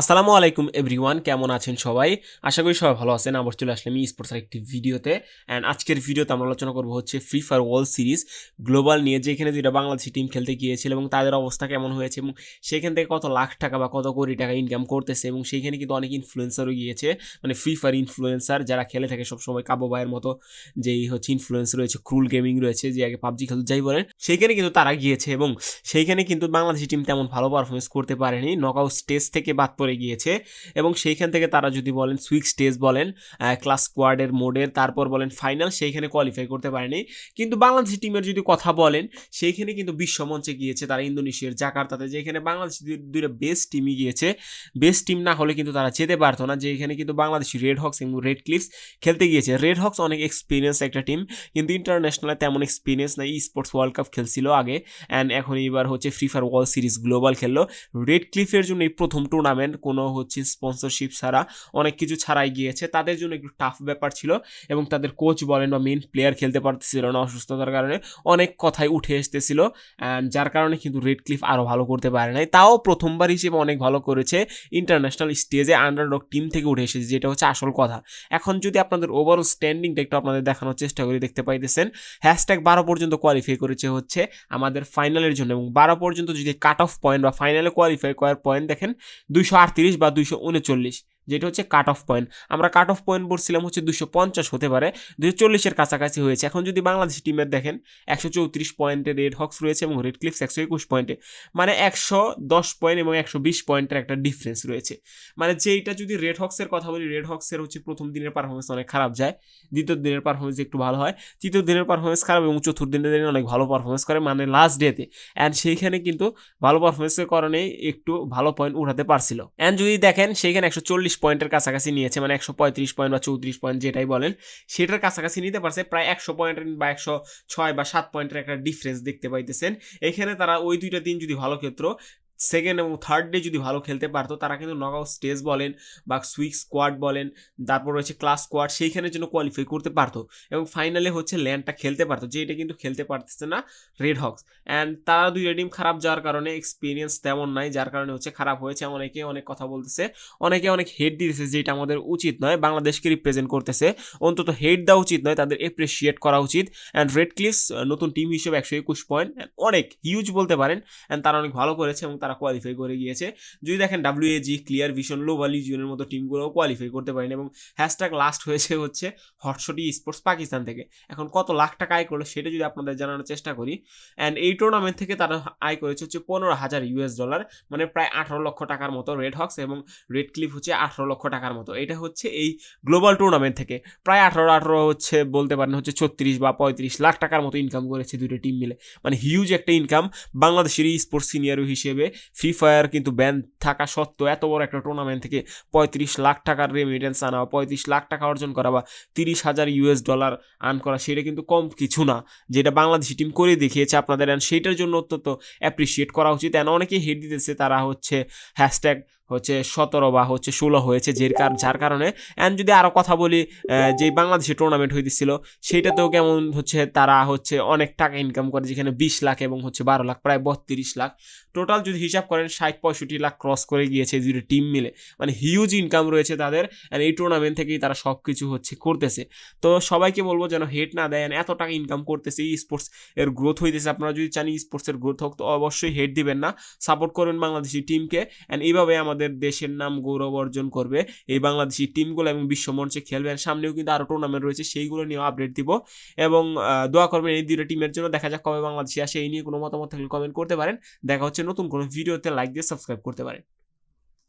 আসসালামু আলাইকুম এভরিওয়ান, কেমন আছেন সবাই? আশা করি সবাই ভালো আছেন। আবার চলে আসলাম স্পোর্টস একটি ভিডিওতে। অ্যান্ড আজকের ভিডিওতে আমরা আলোচনা করব হচ্ছে Free Fire World Series Global নিয়ে, যেখানে দুইটা বাংলাদেশি টিম খেলতে গিয়েছিল এবং তাদের অবস্থা কেমন হয়েছে এবং সেখান থেকে কত লাখ টাকা বা কত কোটি টাকা ইনকাম করতেছে এবং সেইখানে কিন্তু অনেক ইনফ্লুয়েন্সারও গিয়েছে। মানে ফ্রি ফায়ার ইনফ্লুয়েন্সার যারা খেলে থাকে সবসময় কাবো ভাইয়ের মতো যেই হচ্ছে ইনফ্লুয়েন্স রয়েছে ক্রুল গেমিং রয়েছে, যে আগে পাবজি খেলতে, যাই বলেন সেইখানে কিন্তু তারা গিয়েছে এবং সেইখানে কিন্তু বাংলাদেশি টিম তেমন ভালো পারফরমেন্স করতে পারেনি। নকআউট স্টেজ থেকে বাদ পড়ে গিয়েছে এবং সেইখান থেকে তারা যদি বলেন সুইক স্টেজ বলেন ক্লাস স্কোয়াডের মোডের, তারপর বলেন ফাইনাল, সেইখানে কোয়ালিফাই করতে পারেনি। কিন্তু বাংলাদেশি টিমের যদি কথা বলেন, সেইখানে কিন্তু বিশ্বমঞ্চে গিয়েছে তারা ইন্দোনেশিয়ার জাকার্তাতে, যেখানে বাংলাদেশ দুইটা বেস্ট টিমই গিয়েছে। বেস্ট টিম না হলে কিন্তু তারা যেতে পারতো না যে এখানে কিন্তু বাংলাদেশি রেড হক্স এবং রেড ক্লিপস খেলতে গিয়েছে। রেড হক্স অনেক এক্সপিরিয়েন্স একটা টিম কিন্তু ইন্টারন্যাশনালে তেমন এক্সপিরিয়েন্স নাই স্পোর্টস ওয়ার্ল্ড কাপ খেলছিল আগে অ্যান্ড এখন এবার হচ্ছে Free Fire World Series Global খেললো রেড ক্লিফের জন্য এই প্রথম টুর্নামেন্ট কোনো হচ্ছে স্পন্সরশিপ ছাড়া অনেক কিছু ছাড়াই গিয়েছে। তাদের জন্য একটু টাফ ব্যাপার ছিল এবং তাদের কোচ বলেন বা মেন প্লেয়ার খেলতে পারতেছিল না অসুস্থতার কারণে অনেক কথাই উঠে এসতেছিল অ্যান্ড যার কারণে কিন্তু রেড ক্লিফ আরও ভালো করতে পারে নাই। তাও প্রথমবার হিসেবে অনেক ভালো করেছে ইন্টারন্যাশনাল স্টেজে আন্ডারডগ টিম থেকে উঠে এসেছে, যেটা হচ্ছে আসল কথা। এখন যদি আপনাদের ওভারঅল স্ট্যান্ডিংটা একটু আপনাদের দেখানোর চেষ্টা করি, দেখতে পাইতেছেন হ্যাশট্যাগ বারো পর্যন্ত কোয়ালিফাই করেছে হচ্ছে আমাদের ফাইনালের জন্য এবং বারো পর্যন্ত যদি কাট অফ পয়েন্ট বা ফাইনালে কোয়ালিফাই করার পয়েন্ট দেখেন, দুইশো আটত্রিশ বা দুইশো উনচল্লিশ। যেটা হচ্ছে কাট অফ পয়েন্ট আমরা কাট অফ পয়েন্ট বলছিলাম হচ্ছে দুশো পঞ্চাশ হতে পারে, দুশো চল্লিশের কাছাকাছি হয়েছে। এখন যদি বাংলাদেশ টিমের দেখেন, একশো চৌত্রিশ পয়েন্টে রেড হক্স রয়েছে এবং রেড ক্লিপস একশো একুশ পয়েন্টে মানে একশো দশ পয়েন্ট এবং একশো বিশ পয়েন্টের একটা ডিফারেন্স রয়েছে। মানে যেইটা যদি রেড হক্সের কথা বলি রেড হক্সের হচ্ছে প্রথম দিনের পারফরমেন্স অনেক খারাপ যায়, দ্বিতীয় দিনের পারফরমেন্স একটু ভালো হয়, তৃতীয় দিনের পারফরমেন্স খারাপ এবং চতুর্থ দিনের দিনে অনেক ভালো পারফরমেন্স করে মানে লাস্ট ডেতে অ্যান্ড সেইখানে কিন্তু ভালো পারফরমেন্সের কারণে একটু ভালো পয়েন্ট উঠাতে পারছিল। অ্যান্ড যদি দেখেন, সেইখানে একশো চল্লিশ পয়েন্টের কাছাকাছি নিয়েছে মানে একশো পঁয়ত্রিশ পয়েন্ট বা চৌত্রিশ পয়েন্ট যেটাই বলেন, সেটার কাছাকাছি নিতে পারছে, প্রায় একশো পয়েন্ট বা একশো ছয় বা সাত পয়েন্টের একটা ডিফারেন্স দেখতে পাইতেছেন। এখানে তারা ওই দুইটা দিন যদি ভালো ক্ষেত্র সেকেন্ড এবং থার্ড ডে যদি ভালো খেলতে পারতো, তারা কিন্তু নকআউট স্টেজ বলেন বা সুইক স্কোয়াড বলেন, তারপর রয়েছে ক্লাস স্কোয়াড সেইখানের জন্য কোয়ালিফাই করতে পারতো এবং ফাইনালে হচ্ছে ল্যান্ডটা খেলতে পারতো, যে এটা কিন্তু খেলতে পারতেছে না রেড হক্স অ্যান্ড তারা দুইটা টিম খারাপ যাওয়ার কারণে এক্সপিরিয়েন্স তেমন নাই, যার কারণে হচ্ছে খারাপ হয়েছে। অনেকে অনেক কথা বলতেছে, অনেকে অনেক হেড দিতেছে যেটা আমাদের উচিত নয়, বাংলাদেশকে রিপ্রেজেন্ট করতেছে। অন্তত হেড দেওয়া উচিত নয়, তাদের এপ্রিসিয়েট করা উচিত অ্যান্ড রেড ক্লিপস নতুন টিম হিসেবে একশো একুশ পয়েন্ট অনেক হিউজ বলতে পারেন অ্যান্ড তারা অনেক ভালো করেছে এবং তারা কোয়ালিফাই করে গিয়েছে। যদি দেখেন ডাব্লিউএজি ক্লিয়ার ভিশন লো লিজিয়নের মতো টিমগুলোও কোয়ালিফাই করতে পারেনি এবং হ্যাশট্যাগ লাস্ট হয়েছে হচ্ছে হটশটি স্পোর্টস পাকিস্তান থেকে। এখন কত লাখ টাকা আয় করল সেটা যদি আপনাদের জানানোর চেষ্টা করি অ্যান্ড এই টুর্নামেন্ট থেকে তারা আয় করেছে হচ্ছে পনেরো হাজার ইউএস ডলার মানে প্রায় আঠারো লক্ষ টাকার মতো রেড হক্স এবং রেড ক্লিপ হচ্ছে আঠারো লক্ষ টাকার মতো। এটা হচ্ছে এই গ্লোবাল টুর্নামেন্ট থেকে। প্রায় আঠারো আঠারো হচ্ছে বলতে পারেন হচ্ছে ছত্রিশ বা পঁয়ত্রিশ লাখ টাকার মতো ইনকাম করেছে দুটো টিম মিলে। মানে হিউজ একটা ইনকাম বাংলাদেশের স্পোর্টস সিনিয়র হিসেবে ফ্রি ফায়ার কিন্তু ব্যান থাকা সত্ত্বেও এত বড় একটা টুর্নামেন্ট থেকে পঁয়ত্রিশ লাখ টাকার রেমিটেন্স আনা পঁয়ত্রিশ লাখ টাকা অর্জন করা বা তিরিশ হাজার ইউএস ডলার আর্ন করা, সেটা কিন্তু কম কিছু না। যেটা বাংলাদেশি টিম করে দেখিয়েছে আপনাদের অ্যান্ড সেইটার জন্য অত্যন্ত অ্যাপ্রিসিয়েট করা উচিত। অ্যান্ড অনেকেই হেড দিতেছে, তারা হচ্ছে হ্যাশট্যাগ হচ্ছে সতেরো বা হচ্ছে ষোলো হয়েছে যে যার কারণে অ্যান্ড যদি আরও কথা বলি যে বাংলাদেশে টুর্নামেন্ট হইতেছিল সেইটাতেও কেমন হচ্ছে, তারা হচ্ছে অনেক টাকা ইনকাম করে, যেখানে বিশ লাখ এবং হচ্ছে বারো লাখ, প্রায় বত্রিশ লাখ। টোটাল যদি হিসাব করেন, ষাট পঁয়ষট্টি লাখ ক্রস করে গিয়েছে দুটো টিম মিলে। মানে হিউজ ইনকাম রয়েছে তাদের অ্যান্ড এই টুর্নামেন্ট থেকেই তারা সব কিছু হচ্ছে করতেছে। তো সবাইকে বলব যেন হেট না দেয় এত টাকা ইনকাম করতেছে ই স্পোর্টস এর গ্রোথ হইতেছে। আপনারা যদি চান স্পোর্টসের গ্রোথ হোক, তো অবশ্যই হেট দিবেন না। সাপোর্ট করবেন বাংলাদেশি টিমকে অ্যান্ড এইভাবে আমাদের আমাদের দেশের নাম গৌরব অর্জন করবে। এই বাংলাদেশি টিমগুলো এবং বিশ্ব মঞ্চে খেলবে। সামনেও কিন্তু আরও টুর্নামেন্ট রয়েছে, সেইগুলো নিয়েও আপডেট দিব। এবং দোয়া করবেন এই দুটো টিমের জন্য। দেখা যাক কবে বাংলাদেশে আসে, এই নিয়ে কোনো মতামত থাকলে কমেন্ট করতে পারেন। দেখা হচ্ছে নতুন কোনো ভিডিওতে লাইক দিয়ে সাবস্ক্রাইব করতে পারেন।